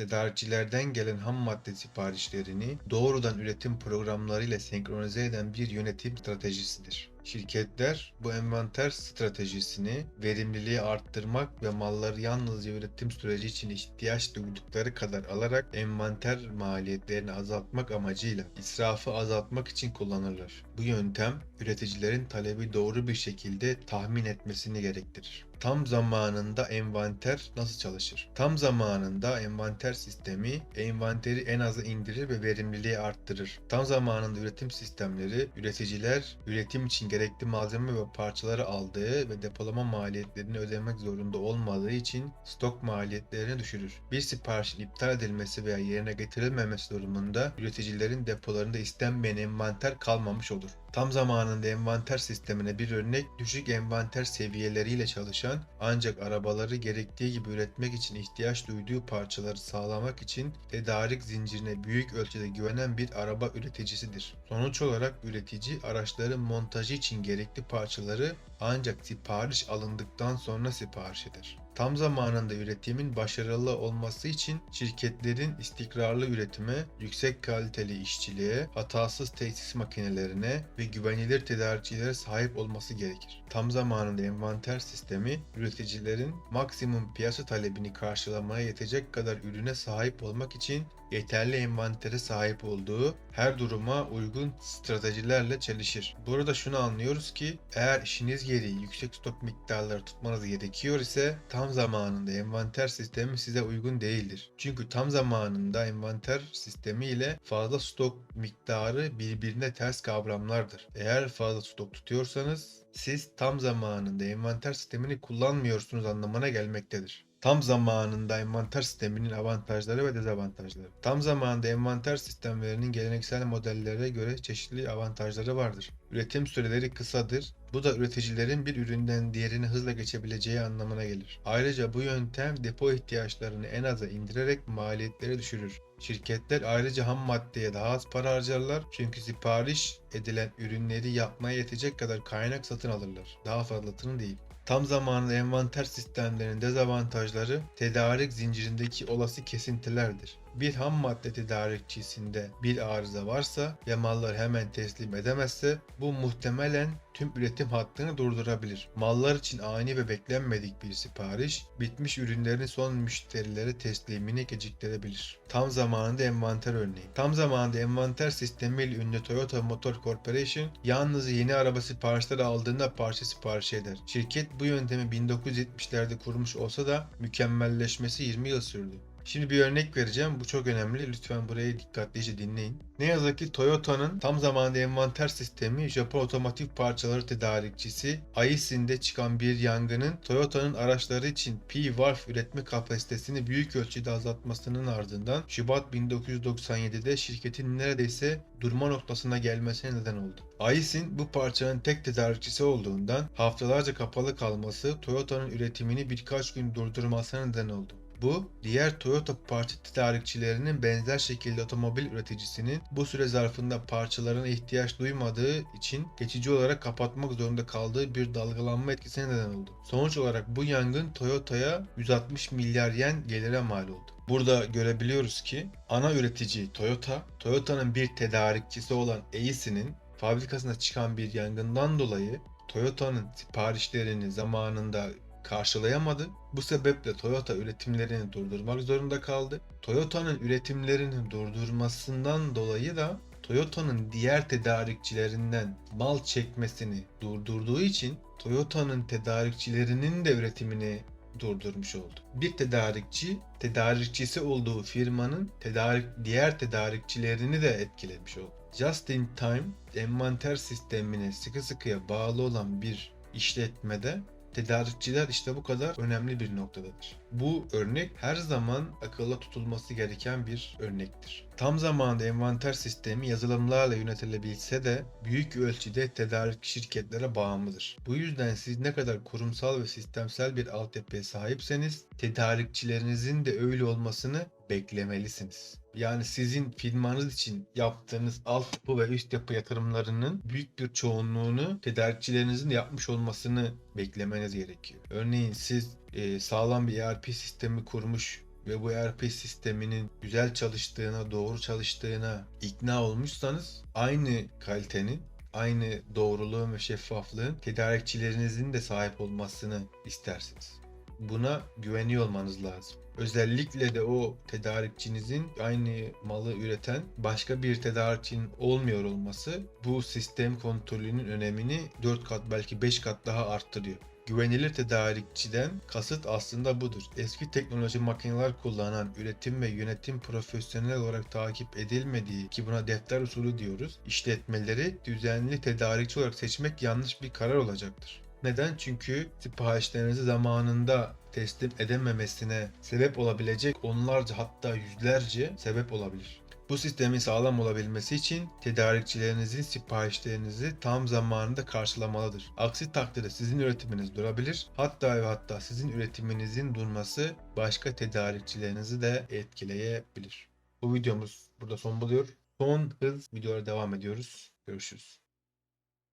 tedarikçilerden gelen ham madde siparişlerini doğrudan üretim programlarıyla senkronize eden bir yönetim stratejisidir. Şirketler bu envanter stratejisini verimliliği arttırmak ve malları yalnızca üretim süreci için ihtiyaç duydukları kadar alarak envanter maliyetlerini azaltmak amacıyla israfı azaltmak için kullanırlar. Bu yöntem üreticilerin talebi doğru bir şekilde tahmin etmesini gerektirir. Tam zamanında envanter nasıl çalışır? Tam zamanında envanter sistemi envanteri en aza indirir ve verimliliği arttırır. Tam zamanında üretim sistemleri üreticiler üretim için gerekli malzeme ve parçaları aldığı ve depolama maliyetlerini ödemek zorunda olmadığı için stok maliyetlerini düşürür. Bir siparişin iptal edilmesi veya yerine getirilmemesi durumunda üreticilerin depolarında istenmeyen envanter kalmamış olur. Tam zamanında envanter sistemine bir örnek düşük envanter seviyeleriyle çalışan ancak arabaları gerektiği gibi üretmek için ihtiyaç duyduğu parçaları sağlamak için tedarik zincirine büyük ölçüde güvenen bir araba üreticisidir. Sonuç olarak üretici araçların montajı için gerekli parçaları ancak sipariş alındıktan sonra sipariş eder. Tam zamanında üretimin başarılı olması için şirketlerin istikrarlı üretime, yüksek kaliteli işçiliğe, hatasız tesis makinelerine ve güvenilir tedarikçilere sahip olması gerekir. Tam zamanında envanter sistemi üreticilerin maksimum piyasa talebini karşılamaya yetecek kadar ürüne sahip olmak için yeterli envantere sahip olduğu her duruma uygun stratejilerle çalışır. Burada şunu anlıyoruz ki eğer işiniz gereği yüksek stok miktarları tutmanız gerekiyor ise tam zamanında envanter sistemi size uygun değildir. Çünkü tam zamanında envanter sistemi ile fazla stok miktarı birbirine ters kavramlardır. Eğer fazla stok tutuyorsanız siz tam zamanında envanter sistemini kullanmıyorsunuz anlamına gelmektedir. Tam zamanında envanter sisteminin avantajları ve dezavantajları. Tam zamanında envanter sistemlerinin geleneksel modellere göre çeşitli avantajları vardır. Üretim süreleri kısadır. Bu da üreticilerin bir üründen diğerine hızla geçebileceği anlamına gelir. Ayrıca bu yöntem depo ihtiyaçlarını en aza indirerek maliyetleri düşürür. Şirketler ayrıca ham maddeye daha az para harcarlar çünkü sipariş edilen ürünleri yapmaya yetecek kadar kaynak satın alırlar. Daha fazlasını değil. Tam zamanlı envanter sistemlerinin dezavantajları tedarik zincirindeki olası kesintilerdir. Bir ham madde tedarikçisinde bir arıza varsa ve mallar hemen teslim edemezse bu muhtemelen tüm üretim hattını durdurabilir. Mallar için ani ve beklenmedik bir sipariş bitmiş ürünlerin son müşterilere teslimini geciktirebilir. Tam zamanında envanter örneği. Tam zamanında envanter sistemiyle ünlü Toyota Motor Corporation yalnız yeni araba siparişleri aldığında parça sipariş eder. Şirket bu yöntemi 1970'lerde kurmuş olsa da mükemmelleşmesi 20 yıl sürdü. Şimdi bir örnek vereceğim. Bu çok önemli. Lütfen burayı dikkatlice dinleyin. Ne yazık ki Toyota'nın tam zamanında envanter sistemi Japon otomotiv parçaları tedarikçisi Aisin'de çıkan bir yangının Toyota'nın araçları için P-Valve üretme kapasitesini büyük ölçüde azaltmasının ardından Şubat 1997'de şirketin neredeyse durma noktasına gelmesine neden oldu. Aisin bu parçanın tek tedarikçisi olduğundan haftalarca kapalı kalması Toyota'nın üretimini birkaç gün durdurmasına neden oldu. Bu, diğer Toyota parça tedarikçilerinin benzer şekilde otomobil üreticisinin bu süre zarfında parçalarına ihtiyaç duymadığı için geçici olarak kapatmak zorunda kaldığı bir dalgalanma etkisine neden oldu. Sonuç olarak bu yangın Toyota'ya 160 milyar yen gelire mal oldu. Burada görebiliyoruz ki ana üretici Toyota, Toyota'nın bir tedarikçisi olan Aisin'in fabrikasında çıkan bir yangından dolayı Toyota'nın siparişlerini zamanında karşılayamadı. Bu sebeple Toyota üretimlerini durdurmak zorunda kaldı. Toyota'nın üretimlerini durdurmasından dolayı da Toyota'nın diğer tedarikçilerinden mal çekmesini durdurduğu için Toyota'nın tedarikçilerinin de üretimini durdurmuş oldu. Bir tedarikçi tedarikçisi olduğu firmanın tedarik diğer tedarikçilerini de etkilemiş oldu. Just in time envanter sistemine sıkı sıkıya bağlı olan bir işletmede tedarikçiler işte bu kadar önemli bir noktadadır. Bu örnek her zaman akılda tutulması gereken bir örnektir. Tam zamanda envanter sistemi yazılımlarla yönetilebilse de büyük ölçüde tedarik şirketlere bağımlıdır. Bu yüzden siz ne kadar kurumsal ve sistemsel bir altyapıya sahipseniz tedarikçilerinizin de öyle olmasını beklemelisiniz. Yani sizin firmanız için yaptığınız altyapı ve üst yapı yatırımlarının büyük bir çoğunluğunu tedarikçilerinizin yapmış olmasını beklemeniz gerekiyor. Örneğin siz e, sağlam bir ERP sistemi kurmuş ve bu ERP sisteminin güzel çalıştığına, doğru çalıştığına ikna olmuşsanız aynı kalitenin, aynı doğruluğun ve şeffaflığın tedarikçilerinizin de sahip olmasını istersiniz. Buna güveniyor olmanız lazım. Özellikle de o tedarikçinizin aynı malı üreten başka bir tedarikçinin olmuyor olması bu sistem kontrolünün önemini 4 kat belki 5 kat daha arttırıyor. Güvenilir tedarikçiden kasıt aslında budur. Eski teknoloji makineler kullanan üretim ve yönetim profesyonel olarak takip edilmediği ki buna defter usulü diyoruz. işletmeleri düzenli tedarikçi olarak seçmek yanlış bir karar olacaktır. Neden? Çünkü siparişlerinizi zamanında teslim edememesine sebep olabilecek onlarca hatta yüzlerce sebep olabilir. Bu sistemin sağlam olabilmesi için tedarikçilerinizin siparişlerinizi tam zamanında karşılamalıdır. Aksi takdirde sizin üretiminiz durabilir. Hatta ve hatta sizin üretiminizin durması başka tedarikçilerinizi de etkileyebilir. Bu videomuz burada son buluyor. Son hız videolara devam ediyoruz. Görüşürüz.